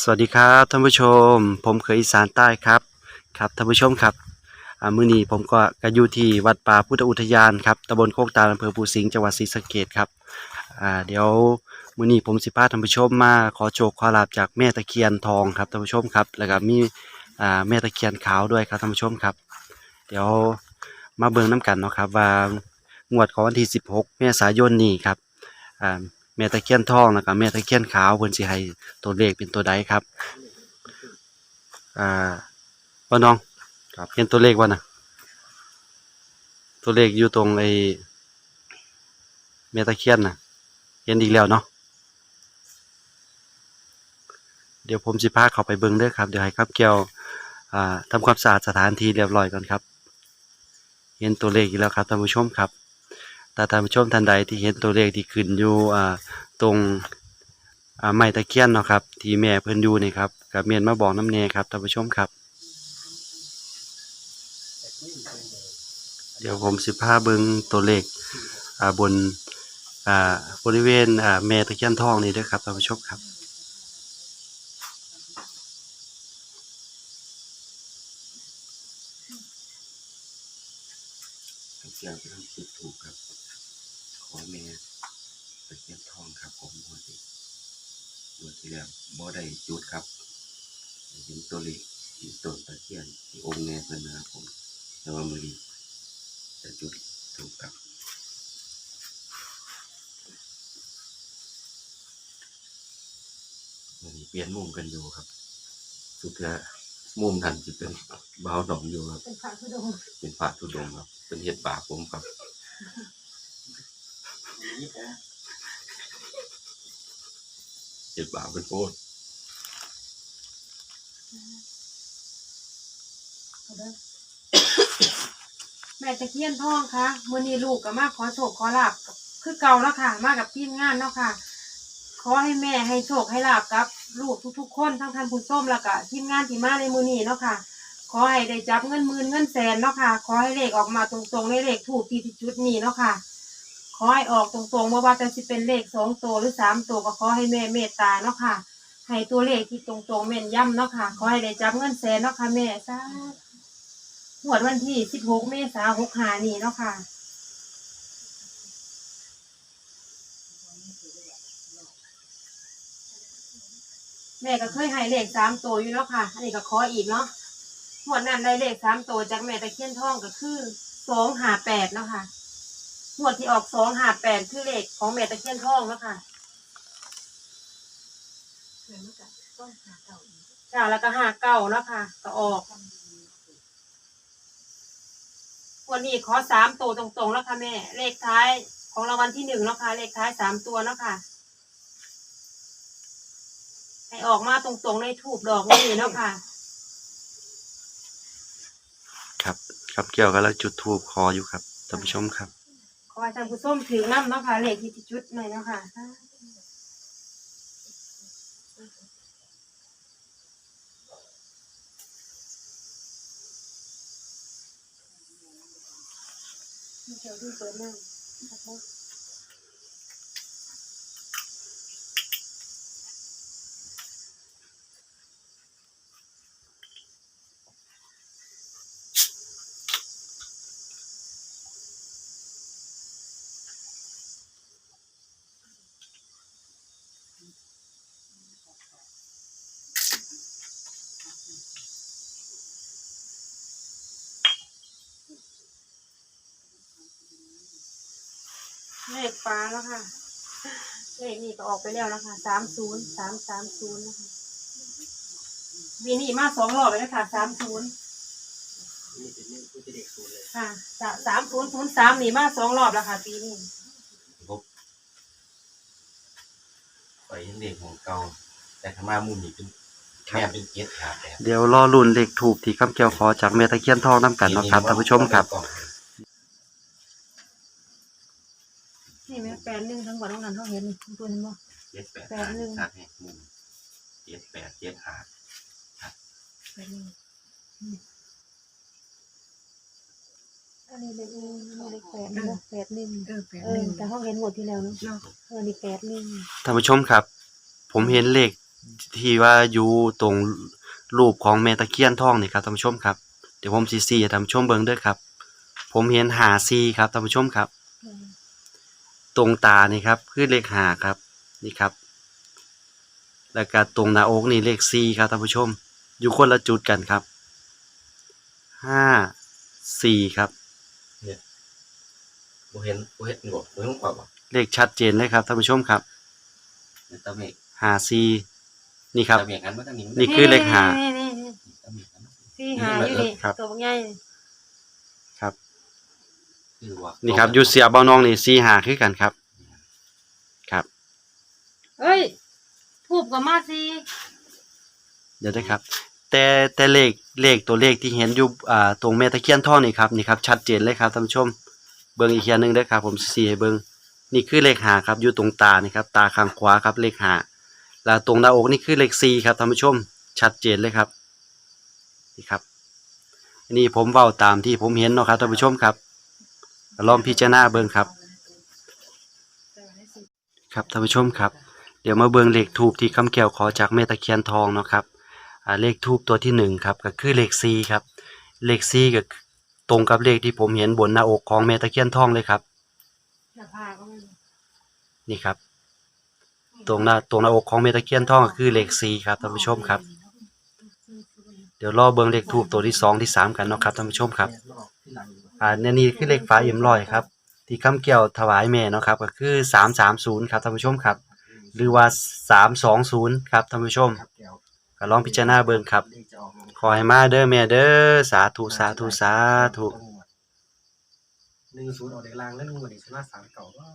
สวัสดีครับท่านผู้ชม ผมเคยอีสานใต้ครับครับท่านผู้ชมครับมือนี้ผมก็กอยู่ที่วัดป่าพุทธอุทยานครับตำบลโคกตาลอำเภอภูสิงห์จังหวัดศรีสะเกษครับเดี๋ยวมือนี้ผมสิพาท่านผู้ชมมาขอโชคขอลาบจากแม่ตะเคียนทองครับท่านผู้ชมครับ แล้วก็มีแม่ตะเคียนขาวด้วยครับท่านผู้ชมครับ เดี๋ยวมาเบิ่งน้กันเนาะครับว่างวดของวันที่ 16 เมษายนนี้ครับ แม่ตะเคียนทองแล้วก็แม่ตะเคียนขาวเพิ่นสิให้ตัวเลขเป็นตัวใดครับ อ่าว่าน้องครับเห็นตัวเลขว่านะตัวเลขอยู่ตรงไอ้เมตะเคียนนะเห็นอีกแล้วเนาะเดี๋ยวผมสิพาเขาไปเบิ่งเด้อครับเดี๋ยวให้ครับเกี่ยวอ่าทำความสะอาดสถานที่เรียบร้อยก่อนครับ เห็นตัวเลขอีกแล้วครับท่านผู้ชมครับ แต่ท่านผู้ชมท่านใดที่เห็นตัวเลขที่ขึ้นอยู่อ่าตรงอ่าไม้ตะเคียนเนาะครับ ที่แม่เพิ่นอยู่นี่ครับกับเมียนมาบอกน้ำเนครับท่านผู้ชมครับ เดี๋ยวผมสิพาเบิงตัวเลขอ่าบนอ่าบริเวณอ่าแม่ตะเคียนทองนี่ด้วยครับท่านผู้ชมครับ ทุกอย่างเป็นจุดถูกครับ ขอแม่ตะเคียนทองครับผมงวดนี้งวดที่แล้วบ่ได้จุดครับเห็นตัวเลขที่ต้นตะเคียนที่องค์แม่เพิ่นนะครับผมแต่ว่ามือนี้จะจุดถูกครับมือนี้เปลี่ยนมุมกันอยู่ครับ สุดท้ายมุมทันจะเป็นบ้าวหนองอยู่ครับ เป็นพระธุดงค์เป็นพระธุดงค์ครับ เป็นเห็ดบาปผมครับเห็ดบาปเป็นโทษเอาเด้อแม่ตะเคียนทองคะมือนี้ลูกก็มาขอโชคขอลาบคือเก่าแล้วค่ะ มากับทีมงานเนาะค่ะ ขอให้แม่ให้โชคให้ลาบกับ ลูกทุกๆ คนทั้งท่านผู้ชมแล้วก็ทีมงานที่มาในมือนี้เนาะค่ะ ขอให้ได้จับเงินหมื่นเงินแสนเนาะค่ะ ขอให้เลขออกมาตรงๆในเลขถูกที่จุดนี้เนาะค่ะ ขอให้ออกตรงๆไม่ว่าจะสิเป็นเลขสองตัวหรือสามตัวก็ขอให้แม่เมตตาเนาะค่ะ ให้ตัวเลขที่ตรงๆแม่นย่ำเนาะค่ะ ขอให้ได้จับเงินแสนเนาะค่ะแม่สาธุหวดวันที่สิบหกเมษาหกหานี่เนาะค่ะแม่ก็เคยให้เลขสามตัวอยู่เนาะค่ะ อันนี้ก็ขออีกเนาะ หวดนั้นได้เลขสามตัวจากแม่ตะเคียนทองก็คือสองหาแปดเนาะค่ะหวดที่ออกสองหาแปดคือเลขของแม่ตะเคียนทองเนาะค่ะจ้าแล้วก็หาเก้าเนาะค่ะก็ออกวันนี้ขอสามตัวตรงๆแล้วค่ะแม่ เลขท้ายของรางวัลที่หนึ่งเนาะค่ะ เลขท้ายสามตัวเนาะค่ะให้ออกมาตรงๆในถูกดอกนี่เนาะค่ะ ครับครับเกี่ยวกับแล้วจุดทูบคออยู่ครับท่านผู้ชมครับ ขอให้ท่านผู้ชมถือน้ำเนาะค่ะเลขที่จุดหน่อยเนาะค่ะเดี๋ยวดูเปิดหน้า เลขฟ้าแล้วค่ะ เลขนี่ก็ออกไปแล้วนะคะสามศูนย์สามสามศูนย์นะคะวีนี่มาสองรอบเลยนะคะสามศูนย์ค่ะสามศูนย์ศูนย์สามนี่มาสองรอบแล้วค่ะปีนี้พบไปเห็นเลขของเก่าแต่ข้างมามุมนี้เป็นแม่เป็นเกียรติขาแบบเดี๋ยวรอรุ่นเลขถูกที่คำเกี่ยวขอจากแม่ตะเคียนทองน้ำกันเนาะครับท่านผู้ชมครับ นี่แม่แปดหนึ่งทั้งหมดทั้งนั้นเขาเห็นตัวนี้มั้เจ็ดแปดแปห้าดหนึ่งชัดแห่งมุมเจ็ดแปดเจ็ดห้าแปดหนึ่งอืมอันนี้เลขหนึ่งอันนี้เลขแปดหนึ่งแปดหนึ่งเออแปดเอหอนึ่งแต่เขาเห็นหมดที่แล้วเนาะเนาะเออนี่แปดหนึ่งท่านผู้ชมครับ ผมเห็นเลขที่ว่าอยู่ตรงรูปของแม่ตะเคียนทองนี่ครับท่านผู้ชมครับ เดี๋ยวผมสีสีให้ท่านผู้ชมเบิ่งเด้อครับ ผมเห็นหาซีครับท่านผู้ชมครับ ตรงตานี่ครับคือเลขหาครับนี่ครับ แล้วก็ตรงหน้าอกนี่เลขซีครับท่านผู้ชม อยู่คนละจุดกันครับห้าสี่ครับบ่เห็นบ่เห็นบ่บ่เห็นความบ่เลขชัดเจนเลยครับท่านผู้ชมครับตาเมฆหาซีนี่ครับตาเมฆหันมาทางนี้นี่คือเลขห้านี่นี่นี่ตาเมฆหันมาสี่หาอยู่นี่ครับตัวใหญ่ครับคือว่า นี่ครับอยู่เสียบอนองนี่ซีหาคือกันครับ ครับ เอ้ยทูบกับมาสิเดี๋ยวนะครับ แต่แต่เลขเลขตัวเลขที่เห็นอยู่อ่าตรงแม่ตะเคียนทองนี่ครับนี่ครับชัดเจนเลยครับท่านผู้ชม เบิ่งอีกเทียหนึงเด้อครับ ผมสีให้เบิ่งนี่คือเลขหาครับอยู่ตรงตานี่ครับตาข้างขวาครับเลขหาแล้วตรงหน้าอกนี่คือเลขสี่ครับท่านผู้ชม ชัดเจนเลยครับนี่ครับอันนี้ผมเว้าตามที่ผมเห็นเนาะครับท่านผู้ชมครับ ลองพิจารณาเบิ่งครับ ครับท่านผู้ชมครับ เดี๋ยวมาเบิ่งเลขทูบที่คำแก้วขอจากแม่ตะเคียนทองเนาะครับเลขทูบตัวที่หนึ่งครับก็คือเลขสี่ครับ เลขสี่ก็ตรงกับเลขที่ผมเห็นบนหน้าอกของแม่ตะเคียนทองเลยครับนี่ครับ ตรงหน้าตรงหน้าอกของเมตะเคียนทองก็คือเลขสีครับท่านผู้ชมครับ เดี๋ยวรอเบิ่งเลขทูบตัวที่สองที่สามกันเนาะครับท่านผู้ชมครับ อ่าเนี่ยนี่คือเลขฝาเอ็มลอยครับ ที่คำเกี่ยวถวายแม่เนาะครับ ก็คือสามสามศูนย์ครับท่านผู้ชมครับ หรือว่าสามสองศูนย์ครับท่านผู้ชมก็ลองพิจารณาเบิ่งครับ ขอให้มาเด้อแม่เด้อสาธุสาธุสาธุหนึ่งศูนย์ออกเด็กลางแล้วนึ่งวันนี้ชนะสามเก่าก็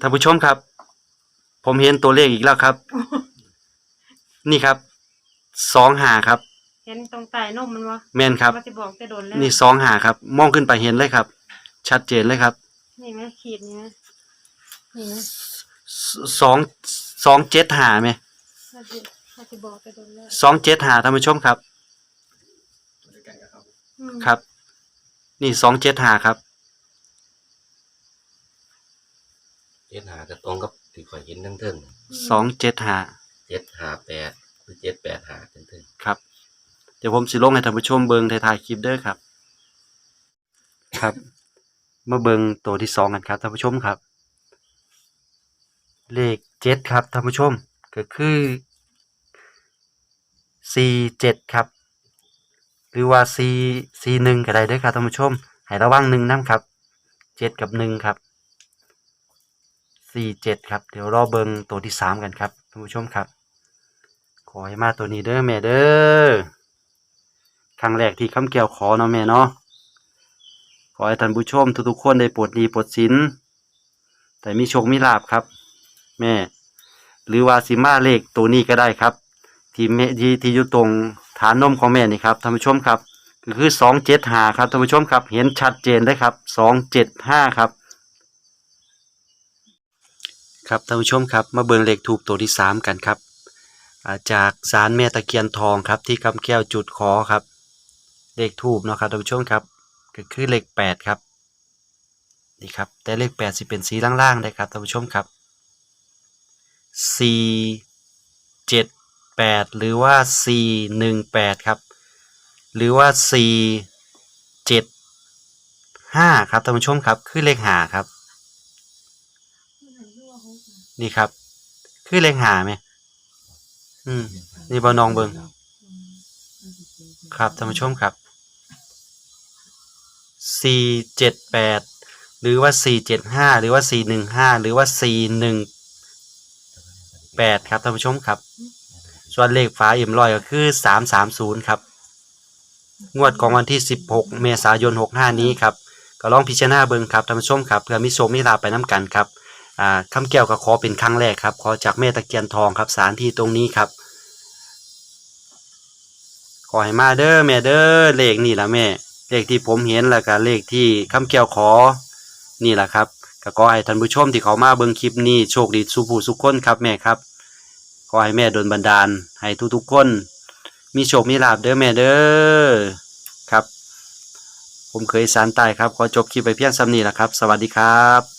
ท่านผู้ชมครับ ผมเห็นตัวเลขอีกแล้วครับ นี่ครับสองหาครับ เห็นตรงใต้นมมันวะแม่นครับมันจะบอกจะโดนแล้วนี่สองหาครับ มองขึ้นไปเห็นเลยครับ ชัดเจนเลยครับนี่ไหมขีดนี่ไหมนี่ไหมสสองสองเจ็ดหาไหมมันจะมันจะบอกจะโดนแล้วสองเจ็ดหาท่านผู้ชมครับตัวเดียวกันกับเขาอืมครับ นี่สองเจ็ดหาครับเจ็ดหาจะตรงกับที่ข่อยเห็นทั้งเทิงสองเจ็ดหา เจ็ดหาแปดหรือเจ็ดแปดหาทั้งเทิงครับ เดี๋ยวผมสิลงให้ท่านผู้ชมเบิงถ่ายๆคลิปเด้อครับ ครับ มาเบิงตัวที่สองกันครับท่านผู้ชมครับ เลขเจ็ดครับท่านผู้ชมก็คือสี่เจ็ดครับ หรือว่าสี่สี่หนึ่งก็ได้เด้อครับท่านผู้ชมให้ระวังหนึ่งน้ำครับเจ็ดกับหนึ่งครับสี่เจ็ดครับ เดี๋ยวรอเบิงตัวที่สามกันครับท่านผู้ชมครับข อให้มาตัวนี้เด้อแม่เด้อครั้งแรกที่คำแก้วขอเนาะแม่เนาะขอให้ท่านผู้ชมทุกๆคนได้โปรดดีโปรดสินแต่มีโชคมีลาบครับ แม่ หรือว่าสิมาเลขตัวนี้ก็ได้ครับ ที่แม่ที่ที่อยู่ตรงฐานนมของแม่นี่ครับท่านผู้ชมครับก็คือสองเจ็ดห้าครับท่านผู้ชมครับ เห็นชัดเจนเลยครับสองเจ็ดห้าครับ ครับท่านผู้ชมครับ มาเบิ่งเลขถูกตัวที่สามกันครับ จากสารแม่ตะเคียนทองครับที่คำแก้วจุดขอครับ เลขทูบเนาะครับท่านผู้ชมครับก็คือเลขแปดครับนี่ครับแต่เลขแปดสิเป็นสีล่างๆได้ครับท่านผู้ชมครับสี่เจ็ดแปดหรือว่าสี่หนึ่งแปดครับ หรือว่าสี่เจ็ดห้าครับท่านผู้ชมครับคือเลขหาครับ นี่ครับ คือเลขหาไหม อืมนี่บอนองเบิงครับท่านผู้ชมครับสี่เจ็ดแปดหรือว่าสี่เจ็ดห้าหรือว่าสี่หนึ่งห้าหรือว่าสี่หนึ่งแปดครับท่านผู้ชมครับ ส่วนเลขฝาเอ็มลอยก็คือสามสามศูนย์ครับ งวดของวันที่สิบหกเมษายนหกห้านี้ครับ ก็ลองพิจารณาเบิงครับท่านผู้ชมครับเพื่อมีโชมีลาไปน้ำกันครับ อ่าคำแก้วก็ขอเป็นครั้งแรกครับ ขอจากแม่ตะเคียนทองครับสานที่ตรงนี้ครับ ขอให้มาเด้อแม่เด้อเลขนี่ละแม่ เลขที่ผมเห็นแล้วก็เลขที่คำแก้วขอนี่แหละครับก็ขอให้ท่านผู้ชมที่เขามาเบิ่งคลิปนี้โชคดีสุผู้สุขคนครับแม่ครับขอให้แม่ดลบันดาล ให้ทุกๆคน มีโชคมีลาภเด้อแม่เด้อครับ ผมเคยสารตายครับ ขอจบคลิปไปเพียงซ้ำนี้แหละครับ สวัสดีครับ